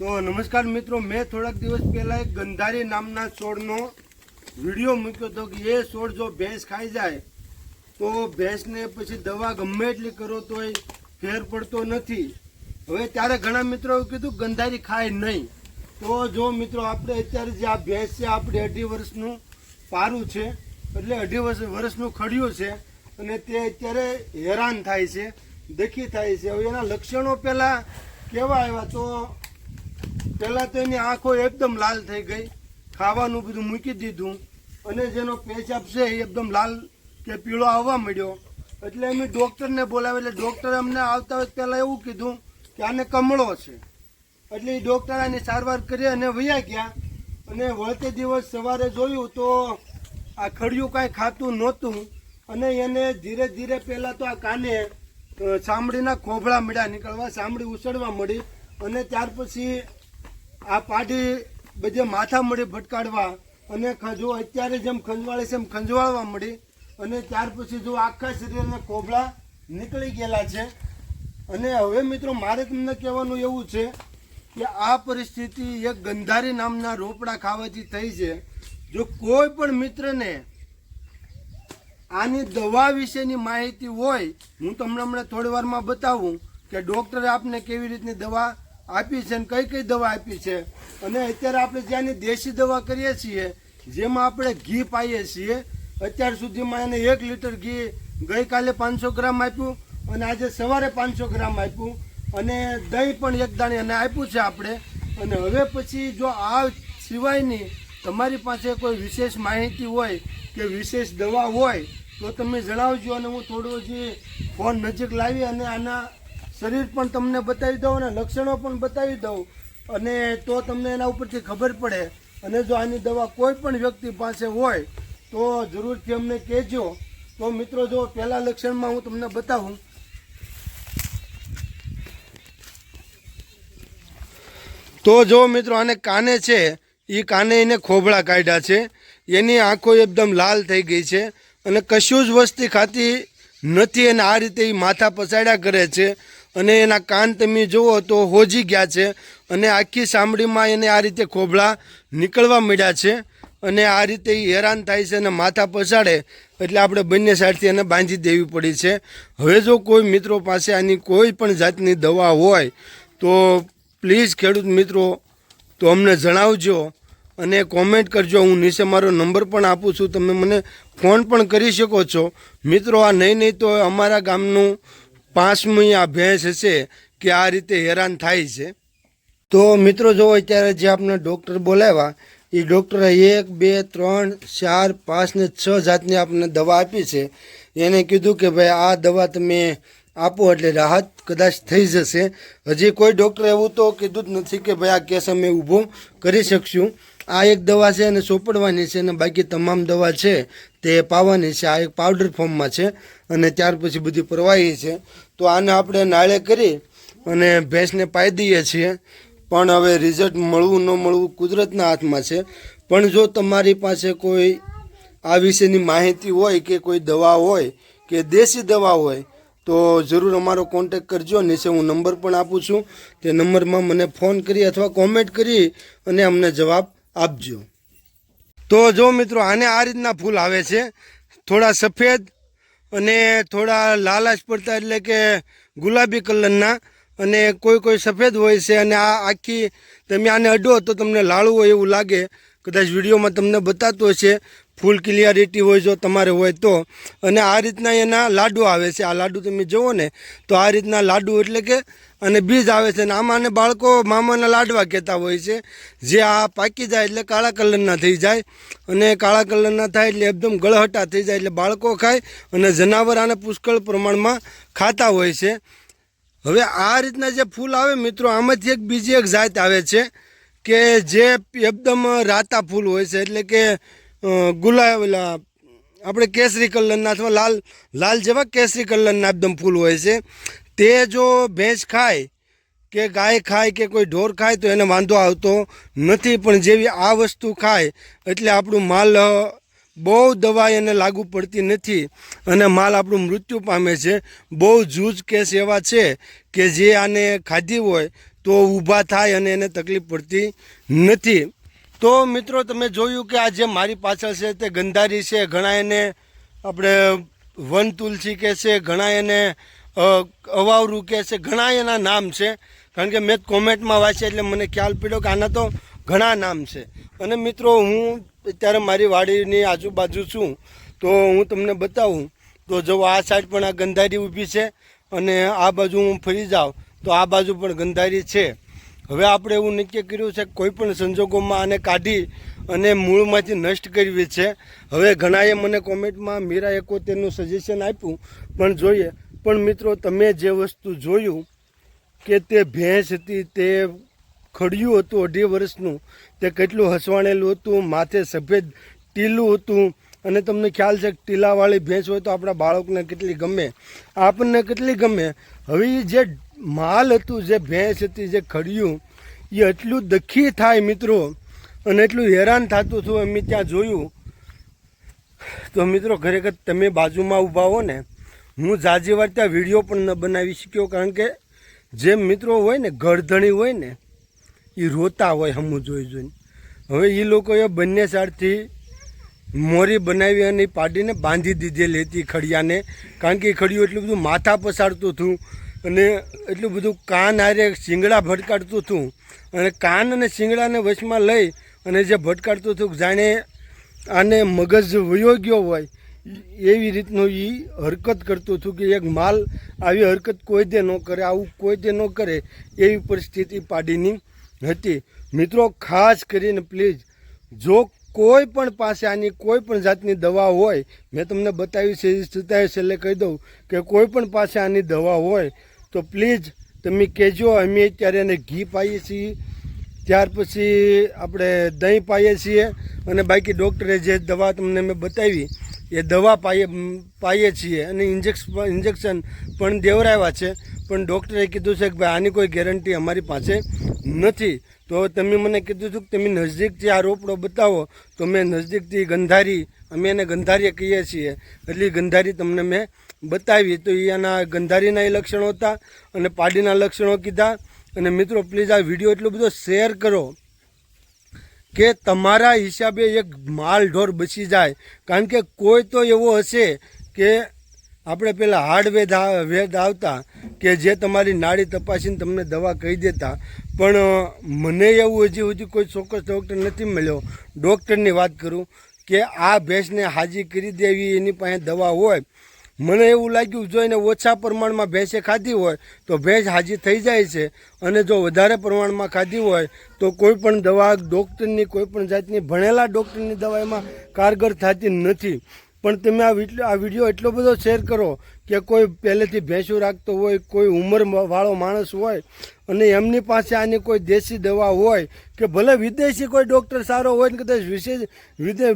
તો નમસ્કાર મિત્રો, મેં થોડાક દિવસ પહેલાં એક ગંધારી નામના છોડનો વીડિયો મૂક્યો હતો કે એ છોડ જો ભેંસ ખાઈ જાય, તો ભેંસને પછી દવા ગમે એટલી કરો તોય ફેર પડતો નથી. હવે ત્યારે ઘણા મિત્રો એવું કીધું, ગંધારી ખાય નહીં. તો જો મિત્રો, આપણે અત્યારે જે આ ભેંસ છે, આપણે અઢી વર્ષનું પારું છે, એટલે અઢી વર્ષ, વર્ષનું ખડ્યું છે, અને તે અત્યારે હેરાન થાય છે, દખી થાય છે. હવે એના લક્ષણો પહેલાં કેવા આવ્યા? તો પહેલાં તો એની આંખો એકદમ લાલ થઈ ગઈ. ખાવાનું બધું મૂકી દીધું. અને જેનો પેશાબ છે એ એકદમ લાલ કે પીળો આવવા મળ્યો એટલે અમે ડૉક્ટરને બોલાવ્યા. એટલે ડૉક્ટરે અમને આવતા વખત પહેલાં એવું કીધું કે આને કમળો છે. એટલે એ ડૉક્ટર આની સારવાર કરી અને વયા ગયા. અને વળતે દિવસ સવારે જોયું તો આ ખડિયું કાંઈ ખાતું નહોતું. અને એને ધીરે ધીરે પહેલાં તો આ કાને ચામડીના ખોભળા મળ્યા, નીકળવા, ચામડી ઉછળવા મળી. અને ત્યાર પછી આ પાડી બધે માથા મળી ભટકાડવા અને જો અત્યારે જેમ ખંજવાળે છે એમ ખંજવાળવા મળી. અને ત્યાર પછી જો આખા શરીરના કોબળા નીકળી ગયેલા છે. અને હવે મિત્રો મારે તમને કહેવાનું એવું છે કે આ પરિસ્થિતિ એક ગંધારી નામના રોપડા ખાવાથી થઈ છે. જો કોઈ પણ મિત્રને આની દવા વિશેની માહિતી હોય, હું તમને હમણાં થોડી વારમાં બતાવું કે ડૉક્ટરે આપને કેવી રીતની દવા આપી છે અને કઈ કઈ દવા આપી છે? અને અત્યારે આપણે જ્યાંની દેશી દવા કરીએ છીએ, જેમાં આપણે ઘી પાઈએ છીએ, અત્યાર સુધીમાં એને એક લીટર ઘી ગઈકાલે પાંચસો ગ્રામ આપ્યું અને આજે સવારે પાંચસો ગ્રામ આપ્યું અને દહીં પણ એક દાણી એને આપ્યું છે આપણે. અને હવે પછી જો આ સિવાયની તમારી પાસે કોઈ વિશેષ માહિતી હોય કે વિશેષ દવા હોય, તો તમે જણાવજો અને હું થોડું જે ફોન નજીક લાવી અને આના શરીર પણ તમને બતાવી દઉં અને લક્ષણો પણ બતાવી દઉં. અને તો તમને એના ઉપરથી ખબર પડે. અને જો આની દવા કોઈ પણ વ્યક્તિ પાસે હોય, તો જરૂરથી અમને કહેજો. તો મિત્રો, જો પહેલાં લક્ષણમાં હું તમને બતાવું. તો જો મિત્રો, આને કાને છે, એ કાને એને ખોભળા કાઢ્યા છે. એની આંખો એકદમ લાલ થઈ ગઈ છે અને કશું જ વસ્તી ખાતી નથી અને આ રીતે એ માથા પસાડ્યા કરે છે. અને એના કાન તમે જુઓ તો હોજી ગયા છે અને આખી સાંભળીમાં એને આ રીતે ખોભળા નીકળવા મળ્યા છે અને આ રીતે એ હેરાન થાય છે અને માથા પસાડે એટલે આપણે બંને સાઈડથી એને બાંધી દેવી પડી છે. હવે જો કોઈ મિત્રો પાસે આની કોઈ પણ જાતની દવા હોય તો પ્લીઝ ખેડૂત મિત્રો તો અમને જણાવજો અને કોમેન્ટ કરજો. હું નીચે મારો નંબર પણ આપું છું. તમે મને ફોન પણ કરી શકો છો. મિત્રો, આ નહીં નહીં તો અમારા ગામનું પાંચમી આ ભેંસ હશે કે આ રીતે હેરાન થાય છે. તો મિત્રો જો અત્યારે જે આપણે ડૉક્ટર બોલાવ્યા એ ડૉક્ટરે એક, બે, ત્રણ, ચાર, પાંચ ને છ જાતની આપણને દવા આપી છે. એને કીધું કે ભાઈ, આ દવા તમે આપો એટલે રાહત કદાચ થઈ જશે. હજી કોઈ ડૉક્ટરે એવું તો કીધું જ નથી કે ભાઈ, આ કેસ અમે ઊભો કરી શકશું. આ એક દવા છે અને સોંપડવાની છે અને બાકી તમામ દવા છે તે પાવાની છે. આ એક પાવડર ફોર્મમાં છે અને ત્યાર પછી બધી પ્રવાહી છે. તો આને આપણે નાળે કરી અને ભેંસને પાઈ દઈએ છીએ. પણ હવે રિઝલ્ટ મળવું ન મળવું કુદરતના હાથમાં છે. પણ જો તમારી પાસે કોઈ આ વિશેની માહિતી હોય કે કોઈ દવા હોય કે દેશી દવા હોય, તો જરૂર અમારો કોન્ટેક કરજો. નીચે હું નંબર પણ આપું છું. તે નંબરમાં મને ફોન કરી અથવા કોમેન્ટ કરી અને અમને જવાબ આપજો. તો જો મિત્રો, આને આ રીતના ફૂલ આવે છે. થોડા સફેદ અને થોડા લાલાશ પડતા એટલે કે ગુલાબી કલરના અને કોઈ કોઈ સફેદ હોય છે અને આ આખી, તમે આને અડો તો તમને લાળું હોય એવું લાગે. કદાચ વિડીયોમાં તમને બતાતું હશે, ફૂલ ક્લિયરિટી હોય જો તમારે હોય તો. અને આ રીતના એના લાડુ આવે છે. આ લાડુ તમે જુઓ ને, તો આ રીતના લાડુ એટલે કે અને બીજ આવે છે અને આમાં ને બાળકો મામાના લાડવા કહેતા હોય છે. જે આ પાકી જાય એટલે કાળા કલરના થઈ જાય. અને કાળા કલરના થાય એટલે એકદમ ગળહટા થઈ જાય એટલે બાળકો ખાય અને જનાવર આને પુષ્કળ પ્રમાણમાં ખાતા હોય છે. હવે આ રીતના જે ફૂલ આવે મિત્રો, આમાંથી એક બીજી એક જાત આવે છે કે જે એકદમ રાતા ફૂલ હોય છે. એટલે કે ગુલાબ આપણે કેસરી કલરના અથવા લાલ લાલ જેવા કેસરી કલરના એકદમ ફૂલ હોય છે. તે જો ભેંસ ખાય કે ગાય ખાય કે કોઈ ઢોર ખાય તો એને વાંધો આવતો નથી. પણ જેવી આ વસ્તુ ખાય એટલે આપણું માલ બહુ દવા એને લાગુ પડતી નથી અને માલ આપણું મૃત્યુ પામે છે. બહુ જૂજ કેસ એવા છે કે જે આને ખાધી હોય તો ઊભા થાય અને એને તકલીફ પડતી નથી. તો મિત્રો, તમે જોયું કે આ જે મારી પાછળ છે તે ગંધારી છે, ઘણા એને આપણે વન તુલસી કે છે, ઘણા એને અવાવરું કે છે, ઘણા એના નામ છે. કારણ કે મેં કોમેન્ટમાં વાંચ્યા એટલે મને ખ્યાલ પડ્યો કે આના તો ઘણા નામ છે. અને મિત્રો, હું અત્યારે મારી વાડીની આજુબાજુ છું, તો હું તમને બતાવું. તો જો આ સાઈડ પણ આ ગંધારી ઊભી છે અને આ બાજુ હું ફરી જાઉં, તો આ બાજુ પણ ગંધારી છે. હવે આપણે એવું નક્કી કર્યું છે કોઈ પણ સંજોગોમાં આને કાઢી અને મૂળમાંથી નષ્ટ કરવી છે. હવે ઘણાએ મને કોમેન્ટમાં મીરા એકોતેરનું સજેશન આપ્યું, પણ જોઈએ પણ મિત્રો, તમે જે વસ્તુ જોયું કે તે ભેંસ હતી, તે ખડિયું હતું અઢી વર્ષનું, તે કેટલું હસવાણેલું હતું, માથે સફેદ ટીલું હતું, અને તમને ખ્યાલ છે ટીલાવાળી ભેંસ હોય તો આપણા બાળકને કેટલી ગમે? આપણને કેટલી ગમે? હવે જે માલ હતું, જે ભેંસ હતી, જે ખડિયું એ એટલું દખી થાય મિત્રો, અને એટલું હેરાન થતું હતું, અમે ત્યાં જોયું. તો મિત્રો, ખરેખર તમે બાજુમાં ઊભા હો ને હું જાજી વાર ત્યાં વીડિયો પણ ન બનાવી શક્યો, કારણ કે જે મિત્રો હોય ને ગળધણી હોય ને એ રોતા હોય હમું જોઈ જોઈને. હવે એ લોકોએ બંને સાઈડથી મોરી બનાવી અને પાડીને બાંધી દીધેલી હતી ખડિયાને, કારણ કે એ ખડિયું એટલું બધું માથા પસાડતું હતું અને એટલું બધું કાન હારે શિંગડા ભટકાડતું હતું. અને કાન અને શિંગડાને વશમાં લઈ અને જે ભટકાડતું હતું, જાણે આને મગજ વયો ગયો હોય એવી રીતનું એ હરકત કરતું હતું કે એક માલ આવી હરકત કોઈ દે ન કરે, આવું કોઈ દે ન કરે, એવી પરિસ્થિતિ પાડીની હતી. મિત્રો, ખાસ કરીને પ્લીઝ જો કોઈ પણ પાસે આની કોઈ પણ જાતની દવા હોય, મેં તમને બતાવી છે, એ છતાંય કહી દઉં કે કોઈ પણ પાસે આની દવા હોય, તો પ્લીઝ તમે કહેજો, અમે અત્યારે એને ઘી પાઈએ છીએ, ત્યાર પછી આપણે દહીં પાઈએ છીએ, અને બાકી ડૉક્ટરે જે દવા તમને મેં બતાવી એ દવા પાઈએ પાઈએ છીએ અને ઇન્જેક્સ ઇન્જેક્શન પણ દેવરાવ્યા છે. પણ ડૉક્ટરે કીધું છે કે ભાઈ, આની કોઈ ગેરંટી અમારી પાસે નથી. તો તમે મને કીધું હતું કે તમે નજદીકથી આ રોપડો બતાવો. તો મેં નજદીકથી ગંધારી, અમે એને ગંધારી કહીએ છીએ. એટલી ગંધારી તમને મેં બતાવી. તો એ એના ગંધારીના એ લક્ષણો હતા અને પાડીના લક્ષણો કીધા. અને મિત્રો પ્લીઝ આ વીડિયો એટલો બધો શેર કરો. કે તમારા હિસાબે એક માલ ઢોર બચી જાય. કારણ કે કોઈ તો એવો હશે કે આપણે પેલા હાર્ડ વેદ વેદ આવતા કે જે તમારી નાડી તપાસીને તમને દવા કહી દેતા. પણ મને એવું હજી સુધી કોઈ ચોક્કસ ડૉક્ટર નથી મળ્યો. ડૉક્ટરની વાત કરું કે આ ભેંસને હાજી કરી દેવી, એની પાસે દવા હોય મને એવું લાગ્યું જો એને ઓછા પ્રમાણમાં ભેંસે ખાધી હોય, તો ભેંસ હાજી થઈ જાય છે. અને જો વધારે પ્રમાણમાં ખાધી હોય, તો કોઈ પણ દવા ડૉક્ટરની, કોઈ પણ જાતની, ભણેલા ડૉક્ટરની દવા એમાં કારગર થતી નથી. પણ તમે આ આ વીડિયો એટલો બધો શેર કરો કે કોઈ પહેલેથી ભેંસું રાખતો હોય, કોઈ ઉંમરવાળો માણસ હોય, અને એમની પાસે આની કોઈ દેશી દવા હોય, કે ભલે વિદેશી કોઈ ડૉક્ટર સારો હોય ને કદાચ વિશેષ, વિદે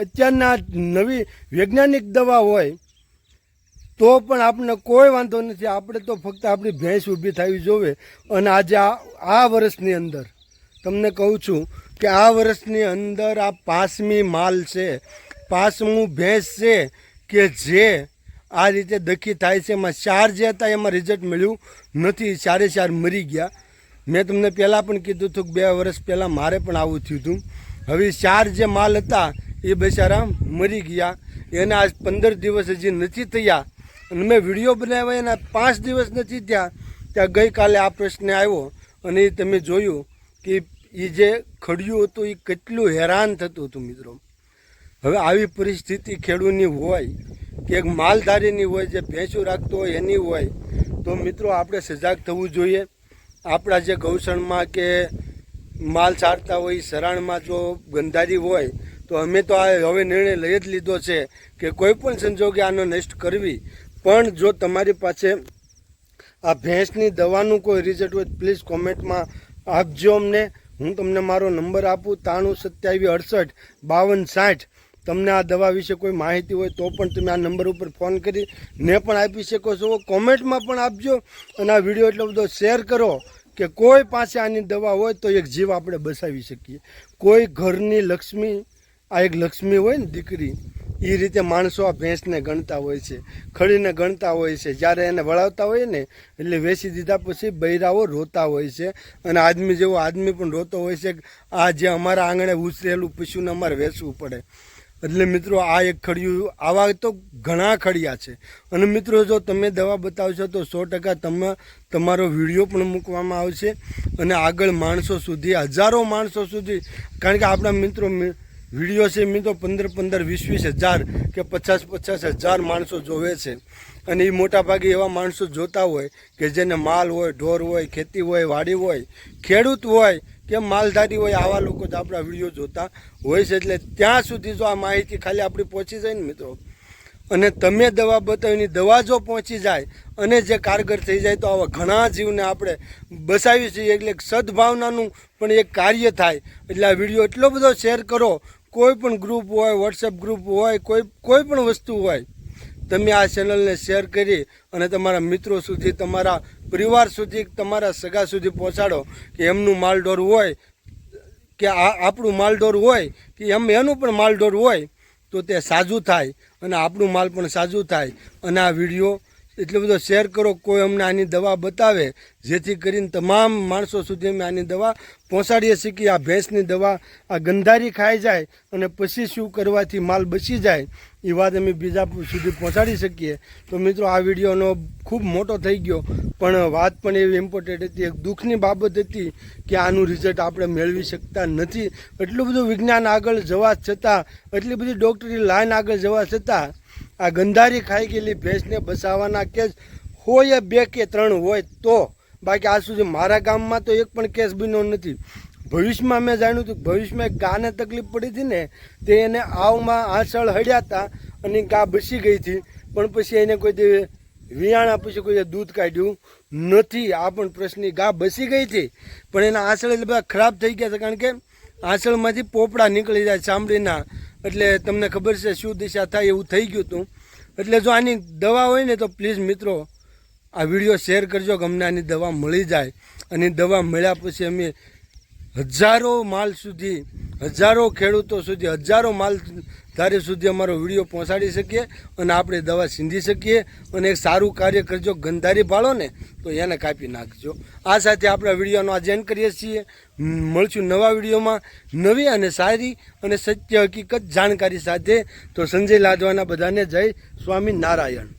અત્યારના નવી વૈજ્ઞાનિક દવા હોય તો પણ આપણને કોઈ વાંધો નથી. આપણે તો ફક્ત આપણી ભેંસ ઊભી થવી જોવે. અને આજે આ વર્ષની અંદર તમને કહું છું કે આ વર્ષની અંદર આ પાંચમી માલ છે, પાંચમું ભેંસ છે કે જે આ રીતે દખી થાય છે. એમાં ચાર જે હતા એમાં રિઝલ્ટ મળ્યું નથી. ચારે ચાર મરી ગયા. મેં તમને પહેલાં પણ કીધું હતું કે બે વર્ષ પહેલાં મારે પણ આવું થયું હતું. હવે ચાર જે માલ હતા એ બેચારા મરી ગયા. એના આજ પંદર દિવસ હજી નથી થયા. અને મેં વીડિયો બનાવ્યા એના પાંચ દિવસ નથી થયા, ત્યાં ગઈકાલે આ પ્રશ્ન આવ્યો અને એ તમે જોયું કે એ જે ખડિયું હતું એ કેટલું હેરાન થતું હતું મિત્રો. હવે આવી પરિસ્થિતિ ખેડૂતની હોય કે એક માલધારીની હોય, જે ભેંસું રાખતો હોય એની હોય, તો મિત્રો આપણે સજાગ થવું જોઈએ. આપણા જે ગૌસણમાં કે માલ સારતા હોય સરાણમાં જો ગંધારી હોય, તો અમે તો આ હવે નિર્ણય લઈ જ લીધો છે કે કોઈ પણ સંજોગે આનો નષ્ટ કરવી પણ જો તમારી પાસે આ ભેંસની દવાનું કોઈ રિઝલ્ટ હોય પ્લીઝ કોમેન્ટમાં આપજો અમને. હું તમને મારો નંબર આપું ત્રાણું સત્યાવીસ અડસઠ બાવન સાઠ. તમને આ દવા વિશે કોઈ માહિતી હોય તો પણ તમે આ નંબર ઉપર ફોન કરી ને પણ આપી શકો છો. કોમેન્ટમાં પણ આપજો અને આ વીડિયો એટલો બધો શેર કરો કે કોઈ પાસે આની દવા હોય તો એક જીવ આપણે બસાવી શકીએ. કોઈ ઘરની લક્ષ્મી, આ એક લક્ષ્મી હોય ને દીકરી એ રીતે માણસો આ ભેંસને ગણતા હોય છે. ખડીને ગણતા હોય છે. જ્યારે એને વળાવતા હોય ને, એટલે વેચી દીધા પછી બૈરાઓ રોતા હોય છે. અને આદમી જેવો આદમી પણ રોતો હોય છે આ જે અમારા આંગણે ઉછરેલું પશુને અમારે વેચવું પડે. એટલે મિત્રો, આ એક ખડિયું, આવા તો ઘણા ખડિયા છે. અને મિત્રો, જો તમે દવા બતાવશો તો સો ટકા તમે, તમારો વીડિયો પણ મૂકવામાં આવશે. અને આગળ માણસો સુધી, હજારો માણસો સુધી, કારણ કે આપણા મિત્રો વીડિયો છે મિત્રો પંદર પંદર વીસ વીસ હજાર કે પચાસ પચાસ હજાર માણસો જોવે છે. અને એ મોટાભાગે એવા માણસો જોતા હોય કે જેને માલ હોય, ઢોર હોય, ખેતી હોય, વાડી હોય, ખેડૂત હોય કે માલધારી હોય, આવા લોકો જ આપણા વીડિયો જોતા હોય છે. એટલે ત્યાં સુધી જો આ માહિતી ખાલી આપણી પહોંચી જાય ને મિત્રો. અને તમે દવા બતાવીની દવા જો પહોંચી જાય અને જે કારગર થઈ જાય તો આવા ઘણા જીવને આપણે બચાવી છીએ. એટલે સદભાવનાનું પણ એક કાર્ય થાય. એટલે આ વીડિયો એટલો બધો શેર કરો કોઈ પણ ગ્રુપ હોય વોટ્સએપ ગ્રુપ હોય, કોઈ કોઈ પણ વસ્તુ હોય, તમે આ ચેનલને શેર કરી અને તમારા મિત્રો સુધી, તમારા પરિવાર સુધી, તમારા સગા સુધી પહોંચાડો કે એમનું માલઢોર હોય, કે આ આપણું માલઢોર હોય, કે એમ એનું પણ માલઢોર હોય, તો તે સાજું થાય અને આપણું માલ પણ સાજું થાય. અને આ વીડિયો એટલો બધો શેર કરો, કોઈ અમને આની દવા બતાવે, જેથી કરીને તમામ માણસો સુધી અમે આની દવા પહોંચાડીએ છીએ કે આ ભેંસની દવા, આ ગંધારી ખાઈ જાય અને પછી શું કરવાથી માલ બચી જાય, એ વાત અમે બીજા સુધી પહોંચાડી શકીએ. તો મિત્રો, આ વિડીયોનો ખૂબ મોટો થઈ ગયો, પણ વાત પણ એવી ઇમ્પોર્ટન્ટ હતી, એક દુઃખની બાબત હતી કે આનું રિઝલ્ટ આપણે મેળવી શકતા નથી. એટલું બધું વિજ્ઞાન આગળ જવા છતાં, એટલી બધી ડૉક્ટરી લાઈન આગળ જવા છતાં આ ગંધારી ખાઈ ગયેલી ભેંસને બચાવવાના કેસ હોય બે કે ત્રણ હોય તો. બાકી આજ સુધી મારા ગામમાં તો એક પણ કેસ બન્યો નથી. ભવિષ્યમાં મેં જાણ્યું હતું ભવિષ્યમાં એક ગાને તકલીફ પડી હતી ને, તે એને આવમાં આસળ હડ્યા હતા અને ગા બસી ગઈ હતી. પણ પછી એને કોઈ વિયાણા પછી કોઈ દૂધ કાઢ્યું નથી. આ પણ પ્રશ્નની ગા બસી ગઈ હતી. પણ એના આસળ એટલે બધા ખરાબ થઈ ગયા છે કારણ કે આંસળમાંથી પોપડા નીકળી જાય ચામડીના. એટલે તમને ખબર છે શું દિશા થાય એવું થઈ ગયું હતું. એટલે જો આની દવા હોય ને તો પ્લીઝ મિત્રો, આ વીડિયો શેર કરજો કે અમને આની દવા મળી જાય. અને દવા મળ્યા પછી અમે હજારો માલ સુધી, હજારો ખેડૂતો સુધી, હજારો માલ ધારી સુધી અમારો વીડિયો પહોંચાડી શકીએ અને આપણે દવા સીંધી શકીએ અને એક સારું કાર્ય કરજો, ગંધારી ભાળો ને તો એને કાપી નાખજો. આ સાથે આપણા વિડીયોનો આ એન્ડ કરીએ છીએ. મળશું નવા વિડીયોમાં. નવી અને સારી અને સત્ય હકીકત જાણકારી સાથે. તો સંજય લાદવાના બધાને જય સ્વામી નારાયણ